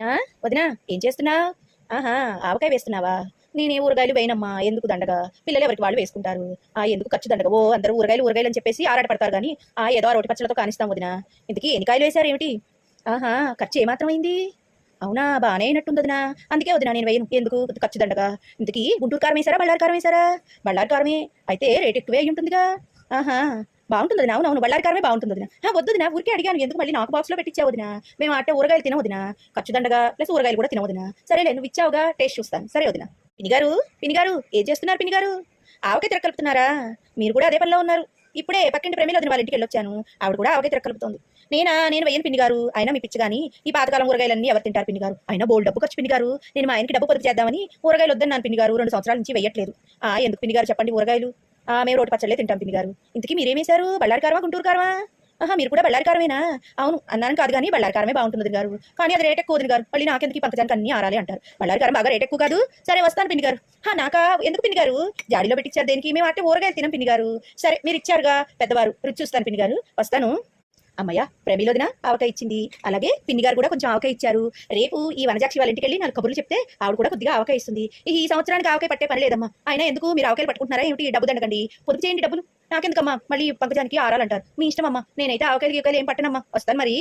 ఆ, వదినా ఏం చేస్తున్నావు? ఆహా ఆవకాయ వేస్తున్నావా? నేనే ఊరగాయలు వేయనమ్మా ఎందుకు దండగా? పిల్లలు ఎవరికి వాళ్ళు వేసుకుంటారు? ఆ ఎందుకు ఖర్చు దండగా? ఓ అందరూ ఊరగాయలు ఊరగాయలు అని చెప్పేసి ఆరాట పడతారు కానీ ఆ ఏదో రోటి పచ్చలతో కానిస్తాం వదినా. ఇంతకీ ఎన్ని కాయలు వేశారు ఏమిటి? ఆహా ఖర్చు ఏమాత్రం అయింది? అవునా బాగానే అయినట్టుంది వదినా. అందుకే వదినా నేను వేయను. ఎందుకు? ఖర్చు దండగా. ఇంతకీ గుంటూరు కారం వేశారా బళ్ళారు కారం వేశారా? బళ్ళారి కారమే. అయితే రేట్ ఎక్కువే అయి ఉంటుందిగా. ఆహా బాగుంటుంది అవును అవును. బళ్ళారి కారమే బాగుంటుంది వదిన. ఆ, వద్దు ఊరికే అడిగాను. ఎందుకు మళ్ళీ నాకు బాక్స్లో పెట్టించావు వదినా? మేము అట్టే ఊరగాయలు తినవదిన ఖర్చు దండగా ప్లస్ ఊరగాయలు కూడా తినవదిన సరేలే నువ్వు ఇచ్చావుగా టేస్ట్ చూస్తాను. సరే వదినా. పినిగారు పినిగారు ఏం చేస్తున్నారు పినిగారు? ఆవకే తిరకలుపుతున్నారా మీరు కూడా అదే పనిలో ఉన్నారు. ఇప్పుడే పక్కింటి ప్రేమిలో వదిన వాళ్ళ ఇంటికి వెళ్ళొచ్చాను. ఆవిడ కూడా ఆవకే తిరకలుపుతోంది నేనా? నేను వెయ్యను పినిగారు. అయినా మీ పిచ్చి కానీ ఈ పాతకాలం ఊరగాయలన్నీ ఎవరు తింటారు పినిగారు? అయినా బోల్ డబ్బు ఖర్చు పినిగారు. నేను మా ఆయనకి డబ్బు పొదుపు చేద్దామని ఊరగాయలు వద్దన్నాను పినిగారు. రెండు సంవత్సరాల నుంచి వెయ్యట్లేదు. ఆ ఎందుకు పినిగారు? చెప్పండి ఊరగాయలు. మేము రోటి పచ్చళ్ళే తింటాం పినిగారు ఇంతకీ మీరేమేశారు? బళ్ళారి కారమా గుంటూరు కారమా ఆహా మీరు కూడా బళ్ళారి కారమేనా అవును అన్నాను కాదు కానీ బళ్ళారి కారమే బాగుంటుంది గారు. కానీ అది రేట్ ఎక్కువ గారు. మళ్ళీ నాకెందుకు ఈ పంకజానికి అన్ని ఆరాలి అంటారు. బళ్ళారి కారం బాగా రేట్ ఎక్కువ కాదు. సరే వస్తాను పిన్ని గారు. హా నాకా? ఎందుకు పిన్ని గారు? జాడీలో పెట్టించారు దేనికి? మేము అంటే ఊరగాయలు తినం పిన్ని గారు. సరే మీరు ఇచ్చారుగా పెద్దవారు. రుచి చూస్తాను పిన్ని గారు. వస్తాను. అమ్మయ్య ప్రమిలోదిన ఆవకాయ ఇచ్చింది. అలాగే పిన్ని గారు కూడా కొంచెం ఆవకాయ ఇచ్చారు. రేపు ఈ వనజాక్షి వాళ్ళ ఇంటికి వెళ్ళి నాకు కబుర్లు చెప్తే ఆవిడ కూడా కొద్దిగా ఆవకాయ ఇస్తుంది. ఈ సంవత్సరానికి ఆవకాయ పట్టే పని లేదమ్మా. అయినా ఎందుకు మీరు ఆవకాయలు పట్టుకుంటున్నారా ఏమిటి? డబ్బు దండకండి. పొదుపు చేయండి డబ్బులు. నాకెందుకమ్మా? మళ్ళీ పంకజానికి ఆరాలంటారు. మీ ఇష్టమమ్మా నేనైతే ఆవకాయలు గీవకాయలు ఏం పట్టనమ్మా. వస్తాను మరి.